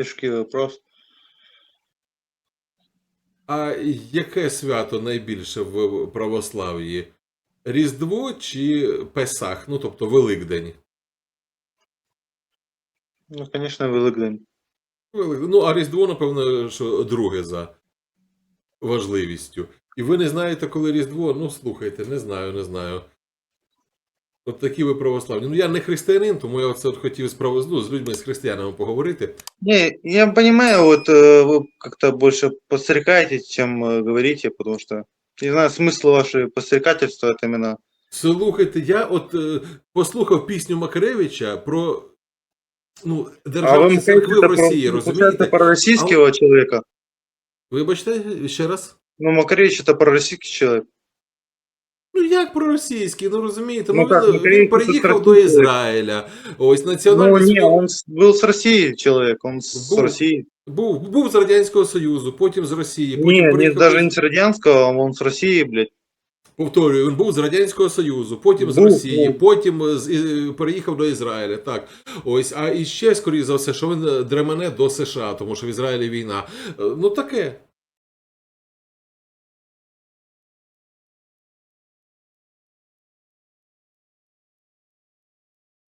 Тяжкий вопрос. А яке свято найбільше в православ'ї? Різдво чи Песах, ну тобто Великдень? Ну, конечно, Великдень. Велик- Ну, а Різдво, напевно, що друге за важливістю. І ви не знаєте, коли Різдво? Ну, слухайте, не знаю, не знаю. От такі ви православні. Ну, я не християнин, тому я оце от хотів з, право... ну, з людьми, з християнами поговорити. Не, я понимаю, вот э, вы как-то больше подстрекаете, чем э, говорите, потому что, не знаю, смысл вашего подстрекательства это именно... Слухайте, я от е, послухав пісню Макаревича про ну, А вы державні церкви в это Росії, про, розумієте? это про российского человека? Вибачте ще раз. Ну, Макаревич это про российский человек. Ну як проросійський, ну розумієте, Ну ну, так, він, Макаревич він переїхав до. Ізраїля. Ось Ну, національний не, он с- был с России человек, он с Был. России. був, був з Радянського Союзу, потім з Росії, потім не, переїхав даже не с Радянского, а он с России, блядь. Повторюю, він був з Радянського Союзу, потім з Росії, був. потім з, і- переїхав до Ізраїля. Так. Ось, а і ще, скоріше за все, що він е, дремене до США, тому що в Ізраїлі війна. Е, Ну таке.